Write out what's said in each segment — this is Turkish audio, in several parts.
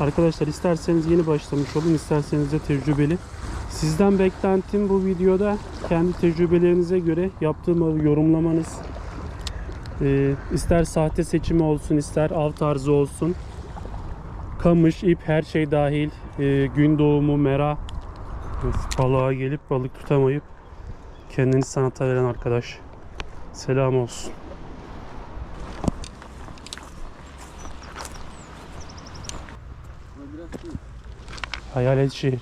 Arkadaşlar isterseniz yeni başlamış olun, isterseniz de tecrübeli. Sizden beklentim bu videoda kendi tecrübelerinize göre yaptığım yorumlamanız. Ee, ister sahte seçimi olsun, ister av tarzı olsun. Kamış, ip her şey dahil. Ee, gün doğumu, mera. Balığa gelip balık tutamayıp kendini sanata veren arkadaş. Selam olsun. Hayalet şehir.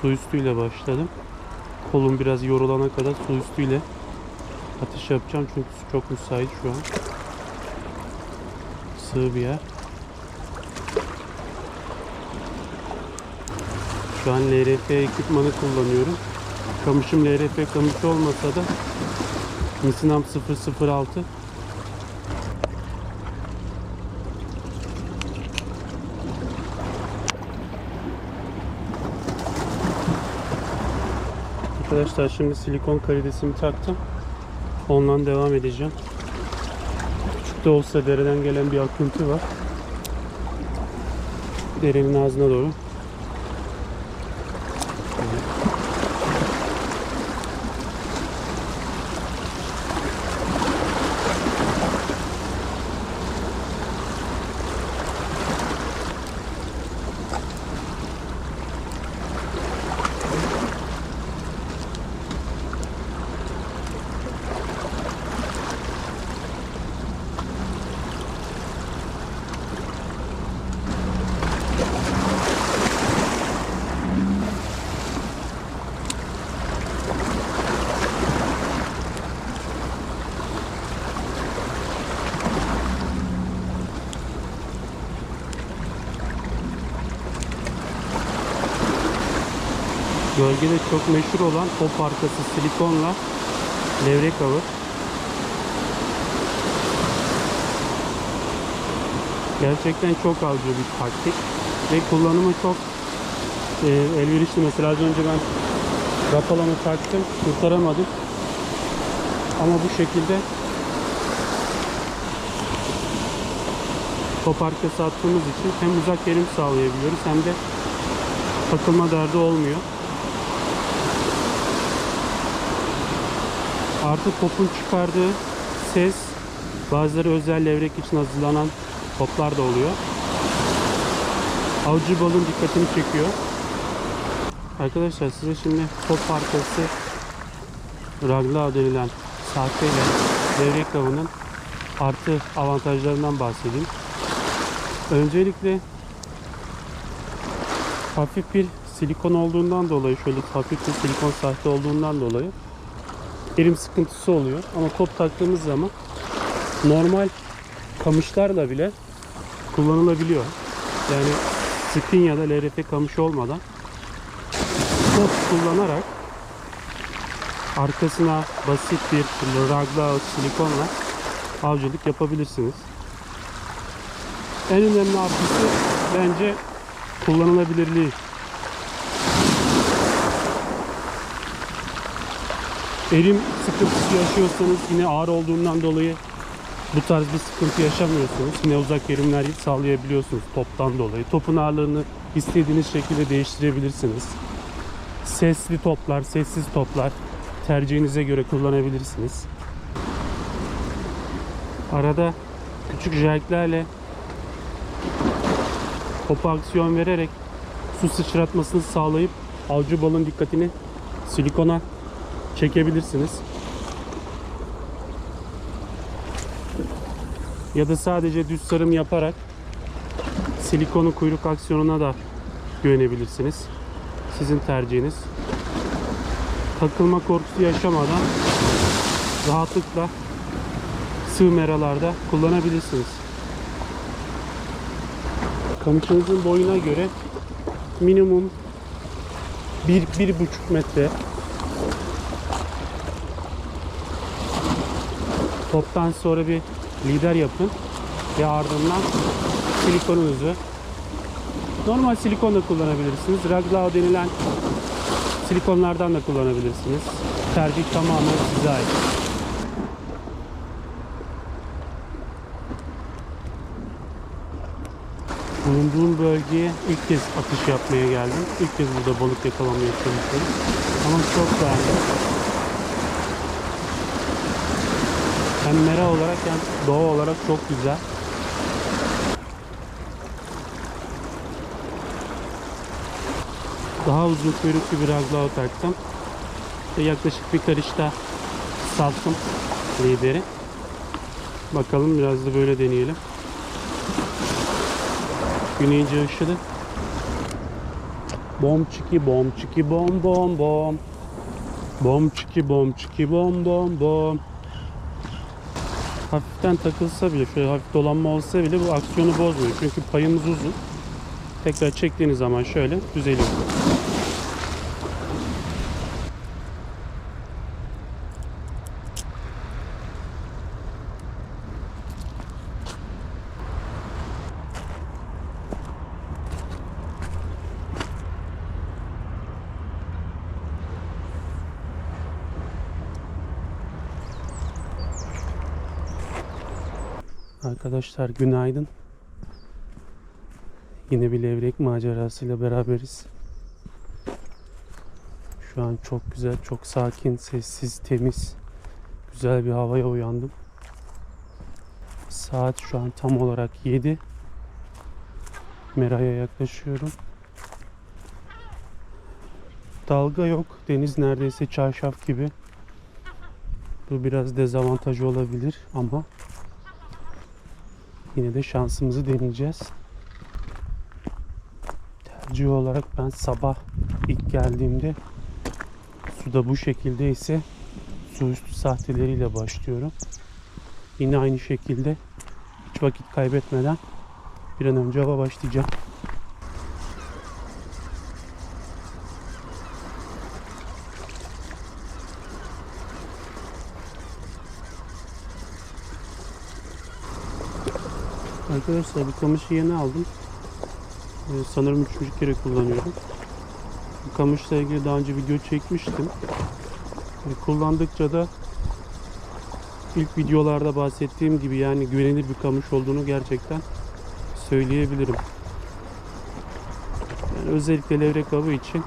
Su üstüyle başladım. Kolum biraz yorulana kadar su üstüyle atış yapacağım çünkü su çok müsait şu an. Sığ bir yer. Şu an LRF ekipmanı kullanıyorum. Kamışım LRF kamış olmasa da Misinam 006 Arkadaşlar şimdi silikon karidesimi taktım. Ondan devam edeceğim. Küçük de olsa dereden gelen bir akıntı var. Derenin ağzına doğru. Bölgede çok meşhur olan top arkası silikonla levrek avı. Gerçekten çok avcı bir taktik ve kullanımı çok e, elverişli. Mesela az önce ben rapalamı taktım, kurtaramadım. Ama bu şekilde top arkası attığımız için hem uzak yerim sağlayabiliyoruz hem de takılma derdi olmuyor. Artı topun çıkardığı ses bazıları özel levrek için hazırlanan toplar da oluyor. Avcı balın dikkatini çekiyor. Arkadaşlar size şimdi top arkası ragla denilen sahte ile levrek avının artı avantajlarından bahsedeyim. Öncelikle hafif bir silikon olduğundan dolayı şöyle hafif bir silikon sahte olduğundan dolayı erim sıkıntısı oluyor. Ama top taktığımız zaman normal kamışlarla bile kullanılabiliyor. Yani spin ya da LRF kamış olmadan top kullanarak arkasına basit bir ragla silikonla avcılık yapabilirsiniz. En önemli artısı bence kullanılabilirliği. Erim sıkıntısı yaşıyorsanız yine ağır olduğundan dolayı bu tarz bir sıkıntı yaşamıyorsunuz. Yine uzak erimler sağlayabiliyorsunuz toptan dolayı. Topun ağırlığını istediğiniz şekilde değiştirebilirsiniz. Sesli toplar, sessiz toplar tercihinize göre kullanabilirsiniz. Arada küçük jerklerle topa aksiyon vererek su sıçratmasını sağlayıp avcı balın dikkatini silikona çekebilirsiniz. Ya da sadece düz sarım yaparak silikonu kuyruk aksiyonuna da güvenebilirsiniz. Sizin tercihiniz. Takılma korkusu yaşamadan rahatlıkla sığ meralarda kullanabilirsiniz. Kamışınızın boyuna göre minimum 1-1,5 metre Toptan sonra bir lider yapın ve ardından silikonunuzu normal silikon da kullanabilirsiniz. Raglau denilen silikonlardan da kullanabilirsiniz. Tercih tamamen size ait. Bulunduğum bölgeye ilk kez atış yapmaya geldim. İlk kez burada balık yakalamaya çalışıyorum. Ama çok beğendim. Hem mera olarak hem doğa olarak çok güzel. Daha uzun kuyruklu bir raglav taktım. Ve yaklaşık bir karışta salttım lideri. Bakalım biraz da böyle deneyelim. Gün iyice ışıdı. Bom çiki bom çiki bom bom bom. Bom çiki bom çiki bom bom bom. Hafiften takılsa bile, şöyle hafif dolanma olsa bile bu aksiyonu bozmuyor. Çünkü payımız uzun. Tekrar çektiğiniz zaman şöyle düzeliyor. Arkadaşlar günaydın. Yine bir levrek macerasıyla beraberiz. Şu an çok güzel, çok sakin, sessiz, temiz, güzel bir havaya uyandım. Saat şu an tam olarak 7. Mera'ya yaklaşıyorum. Dalga yok. Deniz neredeyse çarşaf gibi. Bu biraz dezavantajı olabilir ama Yine de şansımızı deneyeceğiz. Tercih olarak ben sabah ilk geldiğimde suda bu şekilde ise su üstü sahteleriyle başlıyorum. Yine aynı şekilde hiç vakit kaybetmeden bir an önce hava başlayacağım. Arkadaşlar bu kamışı yeni aldım. Ee, sanırım üçüncü kere kullanıyorum. Bu kamışla ilgili daha önce video çekmiştim. Ee, kullandıkça da ilk videolarda bahsettiğim gibi yani güvenilir bir kamış olduğunu gerçekten söyleyebilirim. Yani özellikle levrek avı için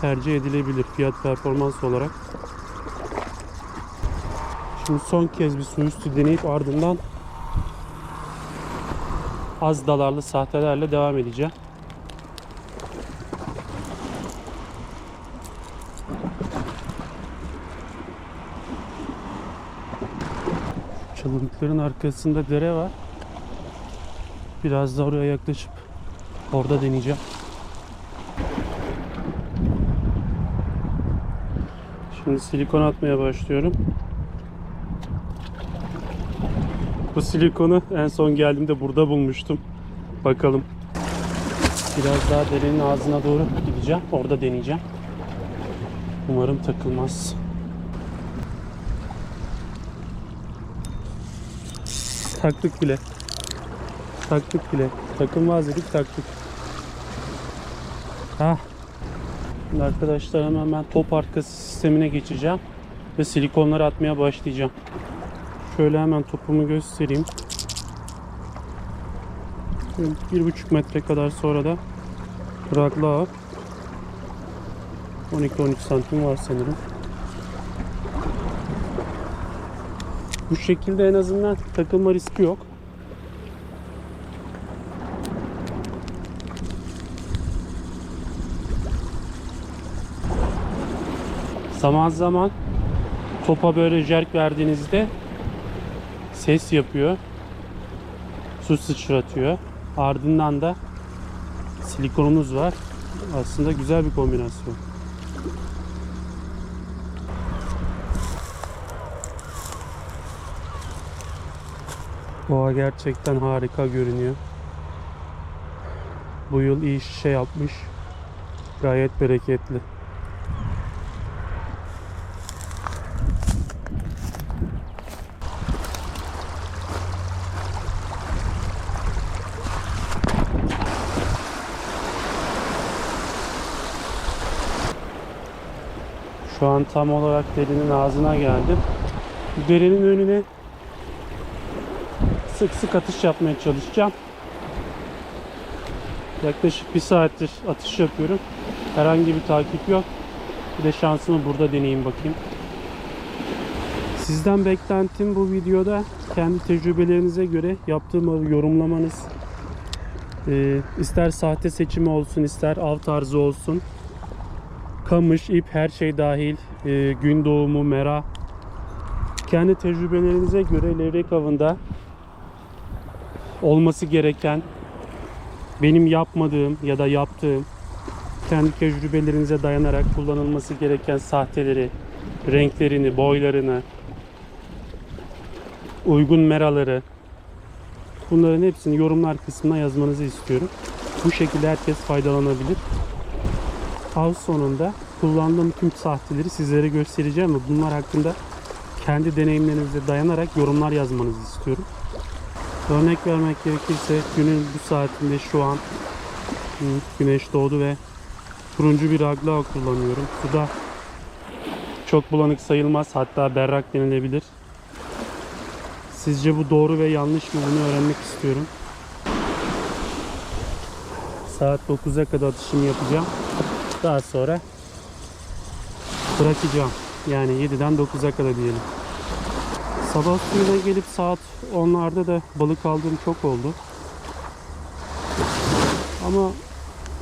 tercih edilebilir fiyat performans olarak. Şimdi son kez bir su üstü deneyip ardından az dalarlı sahtelerle devam edeceğim. Çalılıkların arkasında dere var. Biraz da oraya yaklaşıp orada deneyeceğim. Şimdi silikon atmaya başlıyorum. Bu silikonu en son geldiğimde burada bulmuştum. Bakalım. Biraz daha derenin ağzına doğru gideceğim. Orada deneyeceğim. Umarım takılmaz. Taktık bile. Taktık bile. Takılmaz dedik taktık. Ha. Arkadaşlar hemen ben top arkası sistemine geçeceğim. Ve silikonları atmaya başlayacağım. Şöyle hemen topumu göstereyim. Bir buçuk metre kadar sonra da ragla ağ. 12-13 santim var sanırım. Bu şekilde en azından takılma riski yok. Zaman zaman topa böyle jerk verdiğinizde ses yapıyor. Su sıçratıyor. Ardından da silikonumuz var. Aslında güzel bir kombinasyon. Doğa gerçekten harika görünüyor. Bu yıl iyi şişe yapmış. Gayet bereketli. Şu an tam olarak derinin ağzına geldim. Bu derinin önüne sık sık atış yapmaya çalışacağım. Yaklaşık bir saattir atış yapıyorum. Herhangi bir takip yok. Bir de şansımı burada deneyeyim bakayım. Sizden beklentim bu videoda kendi tecrübelerinize göre yaptığım yorumlamanız. Ee, ister sahte seçimi olsun, ister av tarzı olsun. Kamış, ip her şey dahil. Ee, gün doğumu, mera. Kendi tecrübelerinize göre levrek avında olması gereken benim yapmadığım ya da yaptığım kendi tecrübelerinize dayanarak kullanılması gereken sahteleri, renklerini, boylarını, uygun meraları bunların hepsini yorumlar kısmına yazmanızı istiyorum. Bu şekilde herkes faydalanabilir. Av sonunda kullandığım tüm sahteleri sizlere göstereceğim ve bunlar hakkında kendi deneyimlerinize dayanarak yorumlar yazmanızı istiyorum. Örnek vermek gerekirse günün bu saatinde şu an güneş doğdu ve turuncu bir agla kullanıyorum. Suda çok bulanık sayılmaz hatta berrak denilebilir. Sizce bu doğru ve yanlış mı bunu öğrenmek istiyorum. Saat 9'a kadar atışımı yapacağım. Daha sonra bırakacağım. Yani 7'den 9'a kadar diyelim. Sabah suyuna gelip saat 10'larda da balık aldığım çok oldu. Ama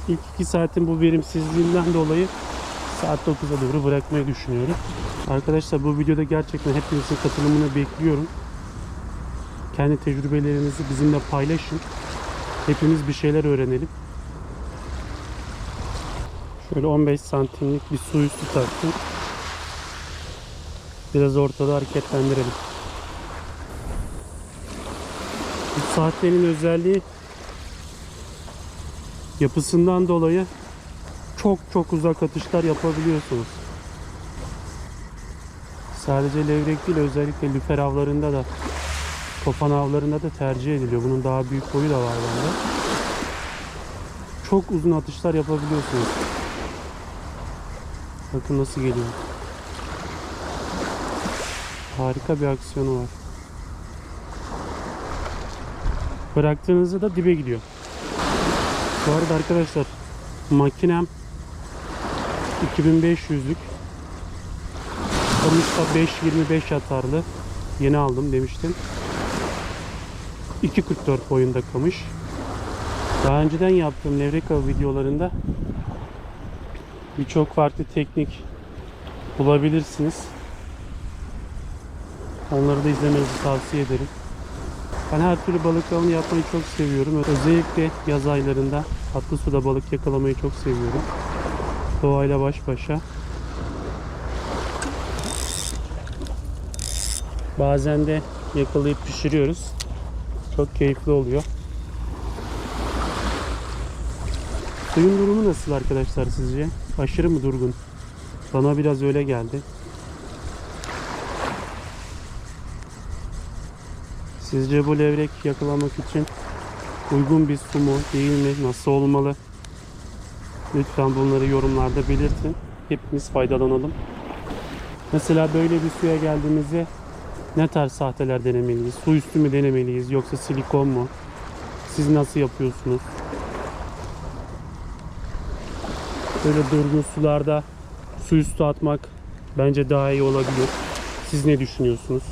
ilk 2 saatin bu verimsizliğinden dolayı saat 9'a doğru bırakmayı düşünüyorum. Arkadaşlar bu videoda gerçekten hepinizin katılımını bekliyorum. Kendi tecrübelerinizi bizimle paylaşın. Hepimiz bir şeyler öğrenelim. Şöyle 15 santimlik bir su üstü taktım. Biraz ortada hareketlendirelim. Bu saatlerin özelliği yapısından dolayı çok çok uzak atışlar yapabiliyorsunuz. Sadece levrek değil özellikle lüfer avlarında da Topan avlarında da tercih ediliyor. Bunun daha büyük boyu da var bende. Çok uzun atışlar yapabiliyorsunuz. Bakın nasıl geliyor. Harika bir aksiyonu var. Bıraktığınızda da dibe gidiyor. Bu arada arkadaşlar makinem 2500'lük. Sonuçta 5.25 atarlı. Yeni aldım demiştim. 2.44 boyunda kamış. Daha önceden yaptığım levrek avı videolarında birçok farklı teknik bulabilirsiniz. Onları da izlemenizi tavsiye ederim. Ben her türlü balık avını yapmayı çok seviyorum. Özellikle yaz aylarında tatlı suda balık yakalamayı çok seviyorum. Doğayla baş başa. Bazen de yakalayıp pişiriyoruz. Çok keyifli oluyor. Suyun durumu nasıl arkadaşlar sizce? Aşırı mı durgun? Bana biraz öyle geldi. Sizce bu levrek yakalamak için uygun bir su mu değil mi? Nasıl olmalı? Lütfen bunları yorumlarda belirtin. Hepimiz faydalanalım. Mesela böyle bir suya geldiğimizde ne tarz sahteler denemeliyiz? Su üstü mü denemeliyiz yoksa silikon mu? Siz nasıl yapıyorsunuz? Böyle durgun sularda su üstü atmak bence daha iyi olabilir. Siz ne düşünüyorsunuz?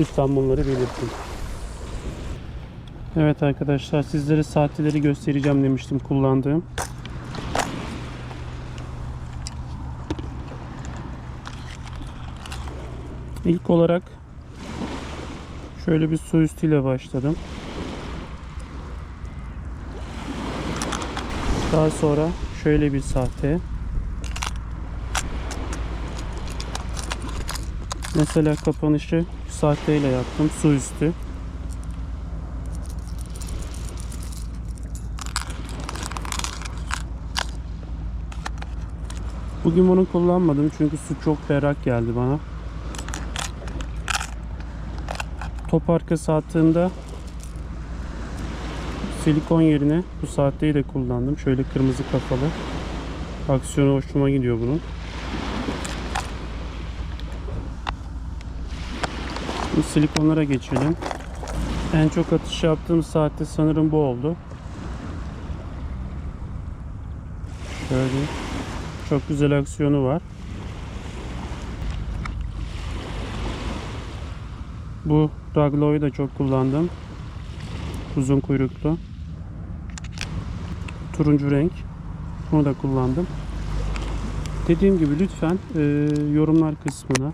Lütfen bunları belirtin. Evet arkadaşlar sizlere saatleri göstereceğim demiştim kullandığım. İlk olarak şöyle bir su üstüyle başladım. Daha sonra şöyle bir sahte. Mesela kapanışı sahteyle yaptım. Su üstü. Bugün bunu kullanmadım çünkü su çok berrak geldi bana. Top arkası silikon yerine bu saatteyi de kullandım. Şöyle kırmızı kafalı. Aksiyonu hoşuma gidiyor bunun. Şimdi silikonlara geçelim. En çok atış yaptığım saatte sanırım bu oldu. Şöyle çok güzel aksiyonu var. Bu Raglo'yu da çok kullandım. Uzun kuyruklu. Turuncu renk. Bunu da kullandım. Dediğim gibi lütfen e, yorumlar kısmına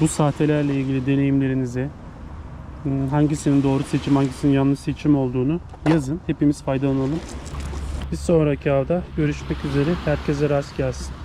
bu sahtelerle ilgili deneyimlerinizi hmm, hangisinin doğru seçim hangisinin yanlış seçim olduğunu yazın. Hepimiz faydalanalım. Bir sonraki avda görüşmek üzere. Herkese rast gelsin.